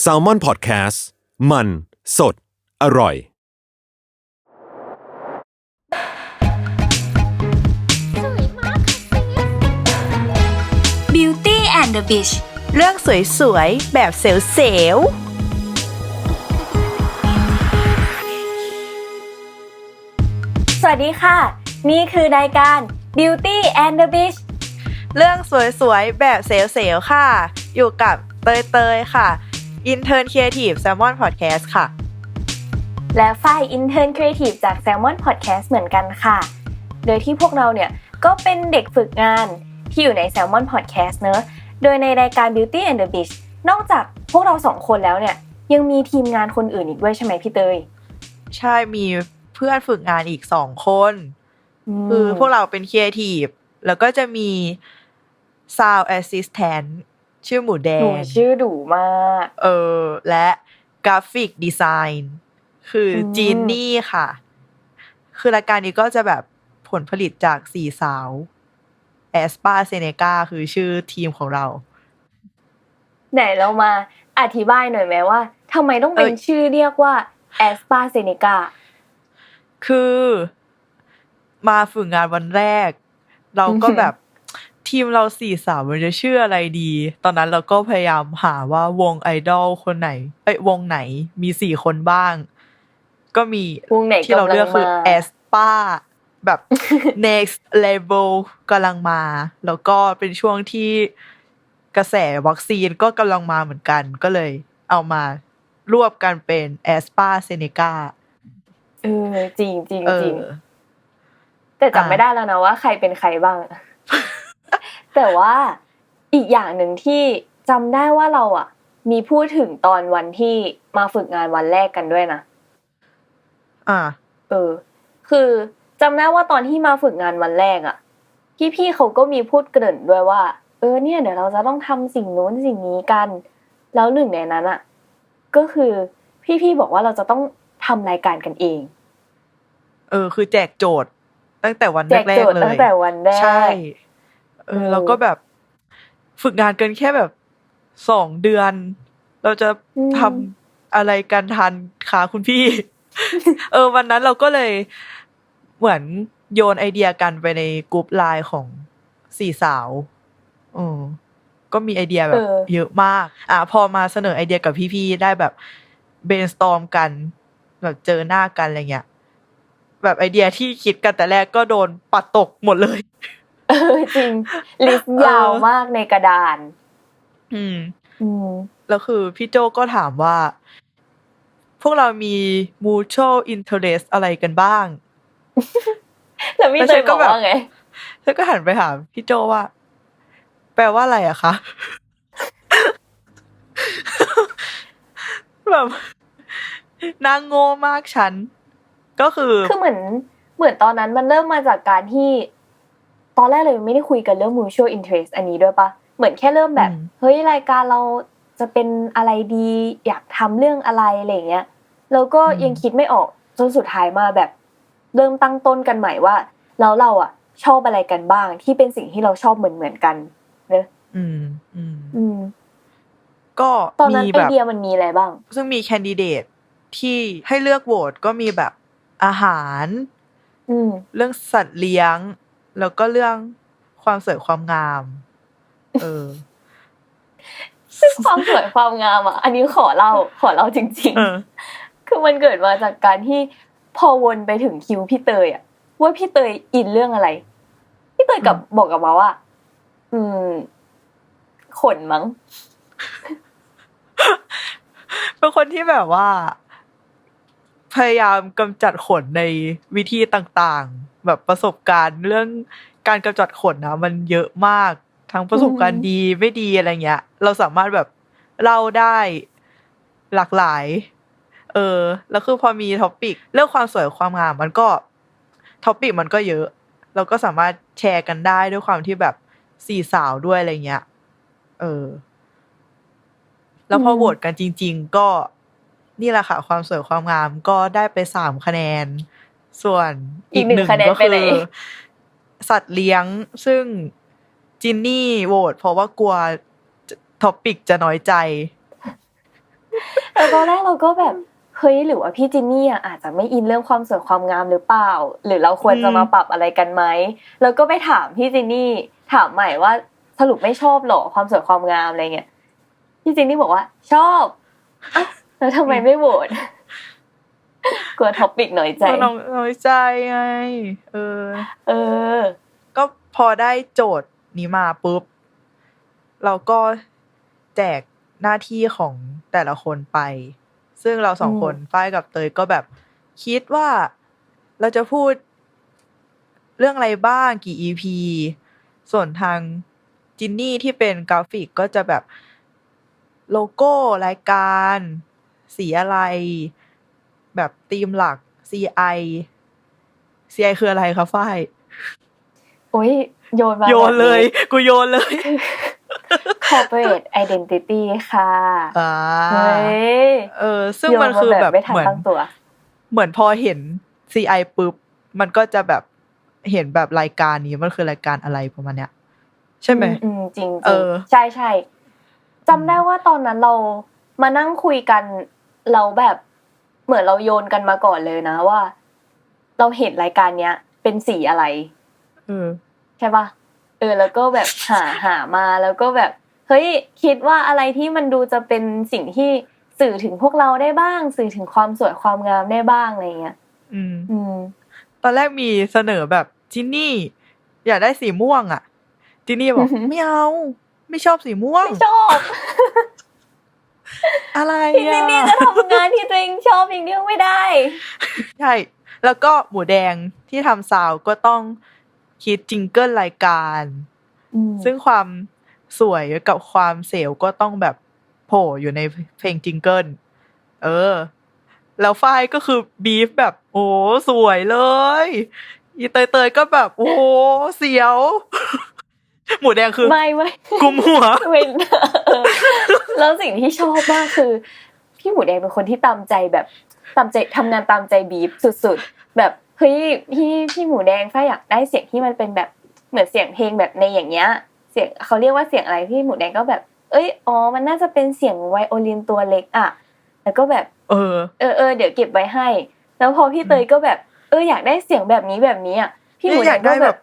แซลมอนพอดแคสต์มัน สด อร่อย Beauty and the Beast เรื่องสวยๆ แบบเซลล์สวัสดีค่ะ นี่คือรายการ Beauty and the Beast ๆเรื่องสวยๆ แบบเซลล์ๆค่ะ อยู่กับ เตยๆค่ะ Intern Creative Salmon Podcast ค่ะ และฝ่าย Intern Creative จาก Salmon Podcast เหมือนกันค่ะ โดยที่พวกเราเนี่ยก็เป็นเด็กฝึกงานที่อยู่ใน Salmon Podcast เนอะโดยในรายการ Beauty and the Beast นอกจากพวกเราสองคนแล้วเนี่ยยังมีทีมงานคนอื่นอีกด้วยใช่ไหมพี่เตย ใช่มีเพื่อนฝึกงานอีกสองคน คือพวกเราเป็น Creative แล้วก็จะมี Sound Assistant ชื่อหมูแดหนูง ชื่อดูมาก เออ และกราฟิกดีไซน์คืออม จีนนี่ค่ะ คือรายการนี้ก็จะแบบผลผลิตจากสี่สาวแอสปาเซเนกาคือชื่อทีมของเรา ไหนเรามาอธิบายหน่อยไหมว่าทำไมต้องเป็นเอ้ย ชื่อเรียกว่า a s p a z e n e c a คือมาฝึกงานวันแรก เราก็อือหือแบบ ทีมเราสี่สาวมันจะชื่ออะไรดี ตอนนั้นเราก็พยายามหาว่าวงไอดอลคนไหนเอ้ยวงไหนมีสี่คนบ้าง ก็มีวงไหนที่เราเลือกคือำลังมาแอสปาแบบ next level กำลังมา แล้วก็เป็นช่วงที่กระแสวัคซีนก็กำลังมาเหมือนกัน ก็เลยเอามารวบกันเป็นแอสปาเซเนกาเออจริงจริงเอจริงอแต่จำอะไม่ได้แล้วนะว่าใครเป็นใครบ้าง แต่ว่าอีกอย่างหนึ่งที่จำได้ว่าเราอะ มีพูดถึงตอนวันที่มาฝึกงานวันแรกกันด้วยนะอ่า เออ คือจำได้ว่าตอนที่มาฝึกงานวันแรกอะพี่ๆเขาก็มีพูดเกริ่นด้วยว่า เออเนี่ยเดี๋ยวเราจะต้องทำสิ่งนู้นสิ่งนี้กัน แล้วหนึ่งในนั้นอะ ก็คือพี่ๆบอกว่าเราจะต้องทำรายการกันเอง เออ คือแจกโจทย์ ตั้งแต่วันแจกแรโจกทๆย์เลยตั้งแต่วันแรกใช่ เอเอออเราก็แบบฝึกงานกันแค่แบบสองเดือน เราจะอืมทำอะไรกันทันคะคุณพี่ เออ วันนั้นเราก็เลยเหมือนโยนไอเดียกันไปในกลุ่มไลน์ของสี่สาวอืมก็มีไอเดียแบบเยอะมาก อะพอมาเสนอไอเดียกับพี่ๆได้แบบ brainstorm กัน แบบเจอหน้ากันอะไรเงี้ย แบบไอเดียที่คิดกันแต่แรกก็โดนปัดตกหมดเลยเออจริง ลิสต์ยาวมากในกระดาน อืม อืม แล้วคือพี่โจก็ถามว่า พวกเรามี mutual interest อะไรกันบ้าง แล้วพี่แล้วเตฉัยนก็บอกแบบว่าไงแล้วก็หันไปถามพี่โจว่า แปลว่าอะไรอะคะแบบนางโง่มากฉัน ก็คือ คือเหมือน เหมือนตอนนั้นมันเริ่มมาจากการที่ ตอนแรกเลยไม่ได้คุยกันเรื่อง mutual interest อันนี้ด้วยปะเหมือนแค่เริ่มแบบอืมเฮ้ยรายการเราจะเป็นอะไรดี อยากทำเรื่องอะไรอะไรอย่างเงี้ยแล้วก็ยังคิดไม่ออกจนสุดท้ายมาแบบ เริ่มตั้งต้นกันใหม่ว่าแล้วเราอะ ชอบอะไรกันบ้าง ที่เป็นสิ่งที่เราชอบเหมือนเหมือนๆกันเนอะอืมอืมอืมก็ตอนนั้นมีไอแบบเดียมันมีอะไรบ้าง ซึ่งมีแคนดิเดตที่ให้เลือกโหวตก็มีแบบอาหาร อืมเรื่องสัตว์เลี้ยง แล้วก็เรื่องความสวยความงาม เออซึ่งความสวยความงามอะ อันนี้ขอเล่าขอเล่าจริงเออๆคือมันเกิดมาจากการที่พอวนไปถึงคิวพี่เตยอะ ว่าพี่เตยอินเรื่องอะไร พี่เตยกับบอกกับมาว่า อืม ขนมั้ง เป็นคนที่แบบว่า พยายามกำจัดขนในวิธีต่างๆ แบบประสบการณ์เรื่องการกำจัดขนนะ มันเยอะมากทั้งประสบการณ์ดีไม่ดีอะไรเงี้ย เราสามารถแบบเล่าได้หลากหลาย เออ แล้วคือพอมีท็อปิกเรื่องความสวยความงาม มันก็ท็อปิกมันก็เยอะ เราก็สามารถแชร์กันได้ด้วยความที่แบบสี่สาวด้วยอะไรเงี้ย เออ แล้วพออืมโหวตกันจริง ๆ ก็นี่แหละค่ะ ความสวยความงามก็ได้ไปสามคะแนน ส่วนอีกหนึ่งคะแนนก็ไปคืไหนอสัตว์เลี้ยงซึ่งจินนี่โหวตเพราะว่ากลัวจะท็อปิกจะน้อยใจแต่ตอนแรกเราก็แบบเฮ้ยหรือว่าพี่จินนี่อะอาจจะไม่อินเรื่องความสวยความงามหรือเปล่า หรือเราควรจะมาปรับอะไรกันไหมแล้วก็ไปถามพี่จินนี่ถามใหม่ว่าสรุปไม่ชอบหรอความสวยความงามอะไรเงี้ยพี่จินนี่บอกว่าชอบอะแล้วทำไมไม่โหวต กลัวท็อปิกหน่อยใจก็น้องน้อยใจไงเออ เออ ก็พอได้โจทย์นี้มาปุ๊บ เราก็แจกหน้าที่ของแต่ละคนไป ซึ่งเราสองอืมคนฝ้ายกับเตยก็แบบคิดว่าเราจะพูดเรื่องอะไรบ้างกี่ EP ส่วนทางจินนี่ที่เป็นกราฟิกก็จะแบบโลโก้รายการ สีอะไร แบบธีมหลัก CI CI คืออะไรคะฝ้ายโอ้ยโยนมาโยนเลยแบบกูโยนเลย corporate identity ค่ะอ่าเฮ้ยเออ ซึ่งมันคือแบบไม่ทันเหมือนตั้งตัวเหมือนพอเห็น CI ปุ๊บ มันก็จะแบบเห็นแบบรายการนี้มันคือรายการอะไรประมาณเนี้ย ใช่ไหมอืมจริงๆเออใช่ใช่จำได้ว่าตอนนั้นเรามานั่งคุยกันเราแบบ เหมือนเราโยนกันมาก่อนเลยนะว่า เราเห็นรายการเนี้ย เป็นสีอะไรเออใช่ปะเออ แล้วก็แบบหาหามาแล้วก็แบบเฮ้ยคิดว่าอะไรที่มันดูจะเป็นสิ่งที่สื่อถึงพวกเราได้บ้าง สื่อถึงความสวยความงามได้บ้างอะไรเงี้ยอืม อืม ตอนแรกมีเสนอแบบจินนี่ อยากได้สีม่วงอะจินนี่บอกอือหือไม่เอาไม่ชอบสีม่วงไม่ชอบ อะไรพี่อะจินนี่จะทำงานที่ตัวเองชอบอย่างเดียวไม่ได้ ใช่ แล้วก็หมูแดงที่ทำซาวด์ก็ต้องคิดจิงเกิลรายการอืมซึ่งความสวยกับความเสียวก็ต้องแบบโผล่อยู่ในเพลงจิงเกิลเออ แล้วฝ้ายก็คือบีฟแบบ โอ้สวยเลยอีเตยเตยๆก็แบบ โอ้เสียว หมูแดงคือไม่ไม่กุมหัวไม่เออแล้วสิ่งที่ชอบมากคือ พี่หมูแดงเป็นคนที่ตามใจแบบตามใจทำงานตามใจบีฟสุดๆ แบบเฮ้ยพี่พี่หมูแดงฝ้ายอยากได้เสียงที่มันเป็นแบบเหมือนเสียงเพลงแบบในอย่างเงี้ย เสียงเขาเรียกว่าเสียงอะไรพี่หมูแดงก็แบบ เอ้ยอ๋อมันน่าจะเป็นเสียงไวโอลินตัวเล็กอะแล้วก็แบบ เออเออเออเดี๋ยวเก็บไว้ให้ แล้วพอพี่เตยก็แบบ เอออยากได้เสียงแบบนี้แบบนี้อะพี่หมูอแดยากงได้ก็แบแบบบ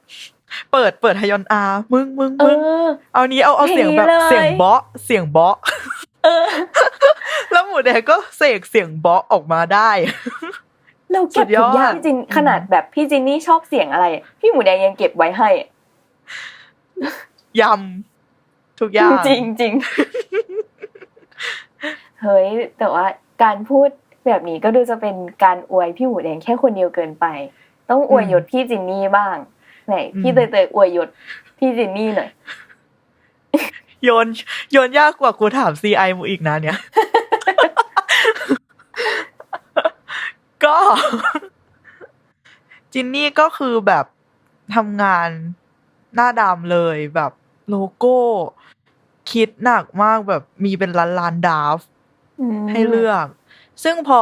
เปิดเปิดฮยอนอา มึงมึงเอมึงอเอานี้เอาเอาเสียงแบบอย่างนี้เลยเสียงเบาะเสียงเบาะเออแล้วหมูแดงก็เสกเสียงเบาะออกมาได้เราเก็บทุกอย่างสุดยอดพี่จินขนาดแบบพี่จินนี่ชอบเสียงอะไรอะพี่หมูแดงยังเก็บไว้ให้อะยำทุกอย่างจริงจริงเฮ้ยแต่ว่าการพูดแบบนี้ก็ดูจะเป็นการอวยพี่หมูแดงแค่คนเดียวเกินไป ต้องอวยยศพี่จินนี่บ้าง ไหนพี่เตยเตยๆอวยยศพี่จินนี่หน่อยโยนโยนยากกว่ากูถาม CI มูอีกนะเนี่ย ก็ จินนี่ก็คือแบบทำงานหน้าดำเลยแบบโลโก้ คิดหนักมากแบบมีเป็นล้านล้านๆดราฟต์ให้เลือก ซึ่งพอ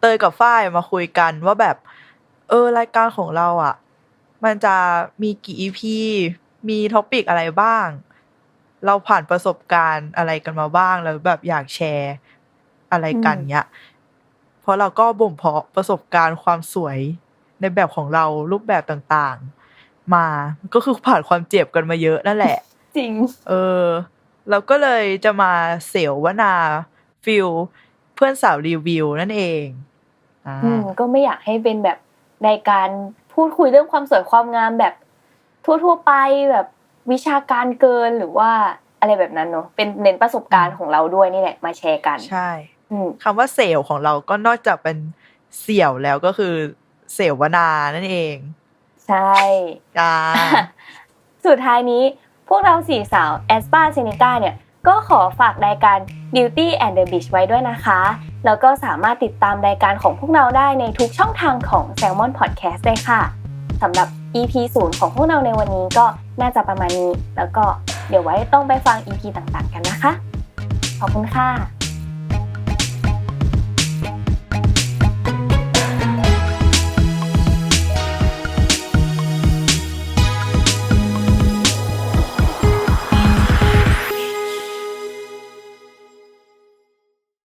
เตยกับฝ้ายมาคุยกันว่าแบบ เออรายการของเราอะ มันจะมีกี่ EP มีท็อปิกอะไรบ้าง เราผ่านประสบการณ์อะไรกันมาบ้าง แล้วแบบอยากแชร์อะไรกันอืมเนี้ย เพราะเราก็บ่มเพาะประสบการณ์ความสวยในแบบของเรารูปแบบต่างๆ มาก็คือผ่านความเจ็บกันมาเยอะนั่นแหละ จริง เออ เราก็เลยจะมาเสวนาฟิลเพื่อนสาวรีวิวนั่นเอง อ่าอืมก็ไม่อยากให้เป็นแบบในการ พูดคุยเรื่องความสวยความงามแบบทั่ว ๆ ไปแบบวิชาการเกินหรือว่าอะไรแบบนั้นเนอะเป็นเน้นประสบการณ์ของเราด้วยนี่แหละมาแชร์กัน ใช่อืมคำว่าเสวของเราก็นอกจากเป็นเสี่ยวแล้วก็คือเสวนานั่นเอง ใช่อ่าสุดท้ายนี้พวกเราสี่สาวแอสปาเซนิก้าเนี่ย ก็ขอฝากรายการ Beauty and the Beach ไว้ด้วยนะคะ แล้วก็สามารถติดตามรายการของพวกเราได้ในทุกช่องทางของ Salmon Podcast เลยค่ะสำหรับ EP 0ของพวกเราในวันนี้ก็น่าจะประมาณนี้ แล้วก็เดี๋ยวไว้ต้องไปฟัง EP ต่างๆ กันนะคะ ขอบคุณค่ะ